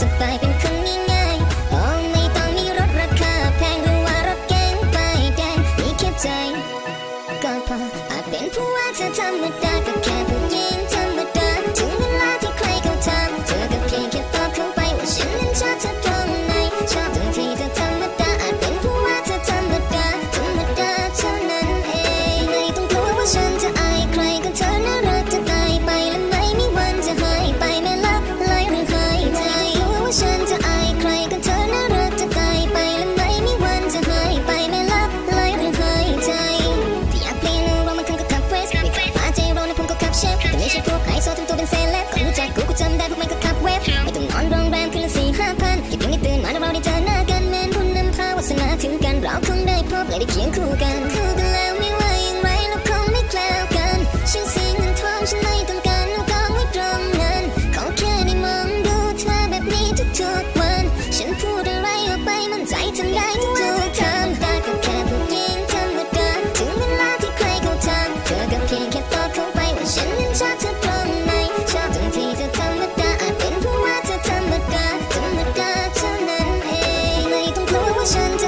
สบายเป็นคนง่ายไม่ต้องมีรถราคาแพงหรือว่ารถแกงไปแดงมีแค่ใจก็พออาจเป็นผู้ว่าเธอธรรมดาก็แค่ สวยทำตัวเป็นเซเลบคนรู้จักกูกูจำได้พวกมันก็ขับเวฟไม่ต้องนอนโรงแรมคืนละสี่ห้าพันเก็บยังไม่ตื่นมาแล้วเราได้เจอหน้ากันแมนคุณนำพาวาสนาถึงกันเราคงได้พบและได้เคียงคู่กัน listen